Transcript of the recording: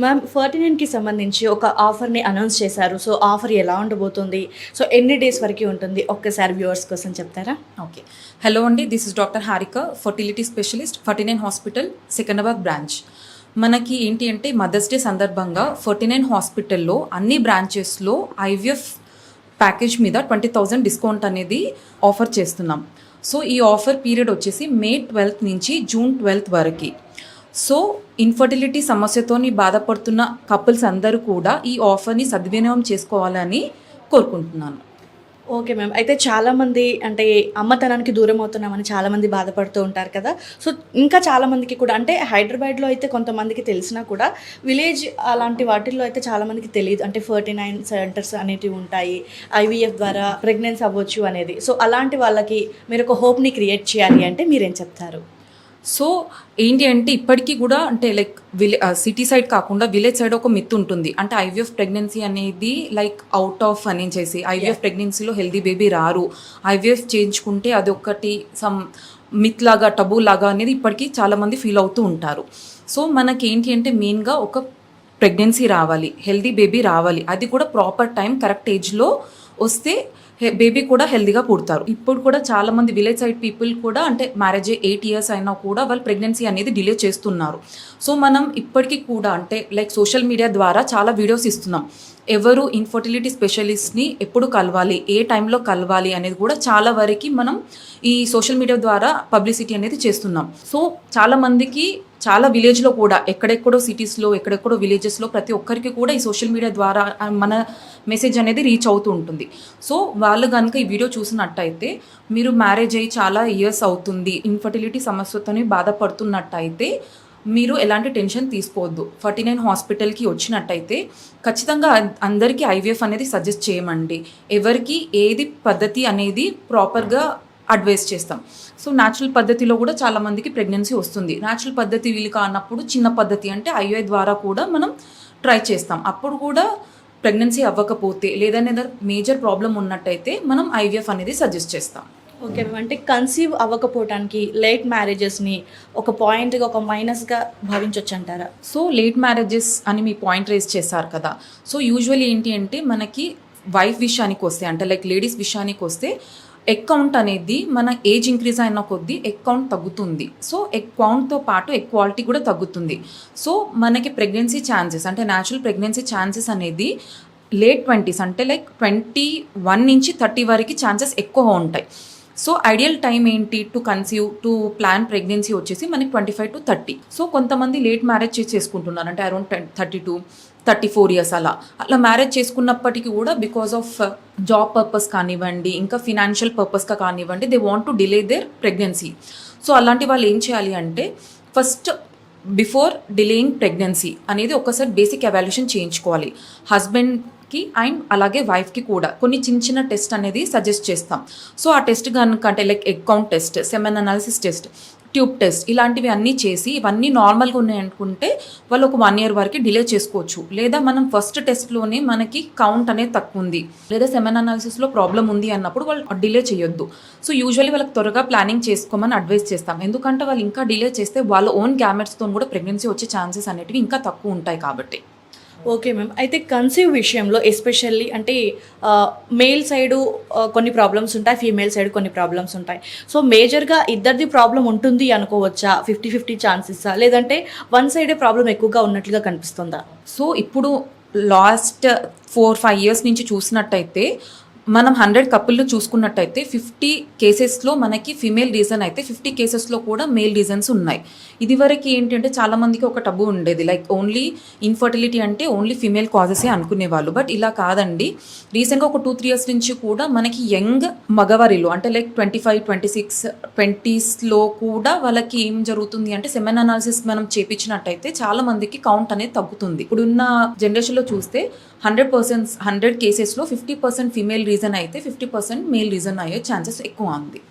Ma'am forty నైన్కి సంబంధించి ఒక ఆఫర్ని అనౌన్స్ చేశారు. సో ఆఫర్ ఎలా ఉండబోతుంది? సో ఎన్ని డేస్ వరకు ఉంటుంది? ఒక్కసారి వ్యూవర్స్ కోసం చెప్తారా? ఓకే హలో అండి this is doctor Harika fertility specialist Ferty nine hospital Secunderabad branch మనకి ఏంటి అంటే మదర్స్ డే సందర్భంగా ఫర్టీ నైన్ హాస్పిటల్లో అన్ని బ్రాంచెస్లో ఐవిఎఫ్ ప్యాకేజ్ మీద ట్వంటీ థౌజండ్ డిస్కౌంట్ అనేది ఆఫర్ చేస్తున్నాం. సో ఈ ఆఫర్ పీరియడ్ వచ్చేసి మే ట్వెల్త్ నుంచి జూన్ ట్వెల్త్ వరకు. సో ఇన్ఫర్టిలిటీ సమస్యతోని బాధపడుతున్న కపుల్స్ అందరూ కూడా ఈ ఆఫర్ని సద్వినియోగం చేసుకోవాలని కోరుకుంటున్నాను. Okay ma'am. అయితే చాలామంది అంటే అమ్మతనానికి దూరం అవుతున్నామని చాలామంది బాధపడుతూ ఉంటారు కదా. సో ఇంకా చాలామందికి కూడా అంటే హైదరాబాద్లో అయితే కొంతమందికి తెలిసినా కూడా విలేజ్ అలాంటి వాటిల్లో అయితే చాలామందికి తెలియదు. అంటే ఫర్టీ నైన్ సెంటర్స్ అనేటివి ఉంటాయి. ఐవీఎఫ్ ద్వారా ప్రెగ్నెన్సీ అవ్వచ్చు అనేది. సో అలాంటి వాళ్ళకి మీరు ఒక హోప్ని క్రియేట్ చేయాలి అంటే మీరేం చెప్తారు? సో ఏంటి అంటే ఇప్పటికీ కూడా అంటే లైక్ విలే సిటీ సైడ్ కాకుండా విలేజ్ సైడ్ ఒక మిత్ ఉంటుంది. అంటే ఐవీఎఫ్ ప్రెగ్నెన్సీ అనేది లైక్ అవుట్ ఆఫ్ అని చేసి ఐవీఎఫ్ ప్రెగ్నెన్సీలో హెల్దీ బేబీ రారు. ఐవీఎఫ్ చేయించుకుంటే అది ఒకటి సమ్ మిత్ లాగా టబూ లాగా అనేది ఇప్పటికీ చాలామంది ఫీల్ అవుతూ ఉంటారు. సో మనకి ఏంటి అంటే మెయిన్గా ఒక ప్రెగ్నెన్సీ రావాలి హెల్దీ బేబీ రావాలి. అది కూడా ప్రాపర్ టైం కరెక్ట్ ఏజ్లో వస్తే బేబీ కూడా హెల్దీగా పుడతారు. ఇప్పుడు కూడా చాలా మంది విలేజ్ సైడ్ పీపుల్ కూడా అంటే మ్యారేజ్ ఎయిట్ ఇయర్స్ అయినా కూడా వాళ్ళు ప్రెగ్నెన్సీ అనేది డిలే చేస్తున్నారు. సో మనం ఇప్పటికీ కూడా అంటే లైక్ సోషల్ మీడియా ద్వారా చాలా వీడియోస్ ఇస్తున్నాం. ఎవరు ఇన్ఫర్టిలిటీ స్పెషలిస్ట్ని ఎప్పుడు కలవాలి ఏ టైంలో కలవాలి అనేది కూడా చాలా వరకు మనం ఈ సోషల్ మీడియా ద్వారా పబ్లిసిటీ అనేది చేస్తున్నాం. సో చాలా మందికి చాలా విలేజ్లో కూడా ఎక్కడెక్కడో సిటీస్లో ఎక్కడెక్కడో విలేజెస్లో ప్రతి ఒక్కరికి కూడా ఈ సోషల్ మీడియా ద్వారా మన మెసేజ్ అనేది రీచ్ అవుతూ ఉంటుంది. సో వాళ్ళు కనుక ఈ వీడియో చూసినట్టయితే మీరు మ్యారేజ్ అయ్యి చాలా ఇయర్స్ అవుతుంది ఇన్ఫర్టిలిటీ సమస్యతోనే బాధపడుతున్నట్టయితే మీరు ఎలాంటి టెన్షన్ తీసుకోవద్దు. ఫార్టీ నైన్ హాస్పిటల్కి వచ్చినట్టయితే ఖచ్చితంగా అందరికీ ఐవీఎఫ్ అనేది సజెస్ట్ చేయమండి. ఎవరికి ఏది పద్ధతి అనేది ప్రాపర్గా అడ్వైస్ చేస్తాం. సో న్యాచురల్ పద్ధతిలో కూడా చాలా మందికి ప్రెగ్నెన్సీ వస్తుంది. న్యాచురల్ పద్ధతి వీలు కానప్పుడు చిన్న పద్ధతి అంటే ఐవీఐ ద్వారా కూడా మనం ట్రై చేస్తాం. అప్పుడు కూడా ప్రెగ్నెన్సీ అవ్వకపోతే లేదా మేజర్ ప్రాబ్లం ఉన్నట్టయితే మనం ఐవీఎఫ్ అనేది సజెస్ట్ చేస్తాం. ఓకే అంటే కన్సీవ్ అవ్వకపోవటానికి లేట్ మ్యారేజెస్ని ఒక పాయింట్గా ఒక మైనస్గా భావించవచ్చు అంటారా? సో లేట్ మ్యారేజెస్ అని మీ పాయింట్ రేస్ చేశారు కదా. సో యూజువల్లీ ఏంటి అంటే మనకి వైఫ్ విషయానికి వస్తే అంటే లైక్ లేడీస్ విషయానికి వస్తే అకౌంట్ అనేది మన ఏజ్ ఇంక్రీజ్ అయిన కొద్దీ అకౌంట్ తగ్గుతుంది. సో అకౌంట్తో పాటు క్వాలిటీ కూడా తగ్గుతుంది. సో మనకి ప్రెగ్నెన్సీ ఛాన్సెస్ అంటే న్యాచురల్ ప్రెగ్నెన్సీ ఛాన్సెస్ అనేది లేట్ ట్వంటీస్ అంటే లైక్ ట్వంటీ వన్ నుంచి థర్టీ వరకు ఛాన్సెస్ ఎక్కువ ఉంటాయి. సో ఐడియల్ టైం ఏంటి to conceive to plan pregnancy వచ్చేసి మనకి twenty five to thirty so కొంతమంది లేట్ మ్యారేజ్ చేసి చేసుకుంటున్నారు. అంటే around ten thirty two thirty four years అలా. అలా మ్యారేజ్ చేసుకున్నప్పటికీ కూడా బికాస్ ఆఫ్ జాబ్ పర్పస్ కానివ్వండి ఇంకా ఫినాన్షియల్ పర్పస్గా కానివ్వండి they want to delay their pregnancy so అలాంటి వాళ్ళు ఏం చేయాలి అంటే ఫస్ట్ బిఫోర్ డిలేయింగ్ ప్రెగ్నెన్సీ అనేది ఒకసారి బేసిక్ ఎవాల్యుయేషన్ చేయించుకోవాలి. హస్బెండ్ కి అండ్ అలాగే వైఫ్కి కూడా కొన్ని చిన్న చిన్న టెస్ట్ అనేది సజెస్ట్ చేస్తాం. సో ఆ టెస్ట్ కనుక అంటే like egg count test semen analysis test tube test ఇలాంటివి అన్నీ చేసి ఇవన్నీ నార్మల్గా ఉన్నాయి అనుకుంటే వాళ్ళు ఒక వన్ ఇయర్ వరకు డిలే చేసుకోవచ్చు. లేదా మనం ఫస్ట్ టెస్ట్లోనే మనకి కౌంట్ అనేది తక్కువ ఉంది. లేదా సెమెన్ అనాలిసిస్లో ప్రాబ్లం ఉంది అన్నప్పుడు వాళ్ళు డిలే చేయొద్దు. సో యూజువల్లీ వాళ్ళకి త్వరగా ప్లానింగ్ చేసుకోమని అడ్వైస్ చేస్తాం. ఎందుకంటే వాళ్ళు ఇంకా డిలే చేస్తే వాళ్ళ ఓన్ గ్యామెట్స్తో కూడా ప్రెగ్నెన్సీ వచ్చే ఛాన్సెస్ అనేటివి ఇంకా తక్కువ ఉంటాయి కాబట్టి. Okay ma'am. అయితే కన్సీవ్ విషయంలో ఎస్పెషల్లీ అంటే మేల్ సైడు కొన్ని ప్రాబ్లమ్స్ ఉంటాయి ఫీమేల్ సైడ్ కొన్ని ప్రాబ్లమ్స్ ఉంటాయి. సో మేజర్గా ఇద్దరిది ప్రాబ్లం ఉంటుంది అనుకోవచ్చా? ఫిఫ్టీ ఫిఫ్టీ ఛాన్సెసా? లేదంటే వన్ సైడే ప్రాబ్లం ఎక్కువగా ఉన్నట్లుగా కనిపిస్తుందా? సో ఇప్పుడు లాస్ట్ ఫోర్ ఫైవ్ ఇయర్స్ నుంచి చూసినట్టయితే మనం హండ్రెడ్ కపుల్లో చూసుకున్నట్టయితే ఫిఫ్టీ కేసెస్లో మనకి ఫిమేల్ రీజన్ అయితే ఫిఫ్టీ కేసెస్లో కూడా మేల్ రీజన్స్ ఉన్నాయి. ఇదివరకు ఏంటంటే చాలామందికి ఒక టబు ఉండేది. లైక్ ఓన్లీ ఇన్ఫర్టిలిటీ అంటే ఓన్లీ ఫిమేల్ కాజెసే అనుకునేవాళ్ళు. బట్ ఇలా కాదండి. రీసెంట్గా ఒక టూ త్రీ ఇయర్స్ నుంచి కూడా మనకి యంగ్ మగవారిలో అంటే like twenty five twenty six ట్వంటీస్లో కూడా వాళ్ళకి ఏం జరుగుతుంది అంటే సెమెన్ అనాలిసిస్ మనం చేపించినట్టయితే చాలామందికి కౌంట్ అనేది తగ్గుతుంది. ఇప్పుడున్న జనరేషన్లో చూస్తే హండ్రెడ్ పర్సెంట్ హండ్రెడ్ కేసెస్లో ఫిఫ్టీ పర్సెంట్ ఫిమేల్ రీజన్ అయితే ఫిఫ్టీ పర్సెంట్ మేల్ రీజన్ అయ్యే ఛాన్సెస్ ఎక్కువ ఉంది.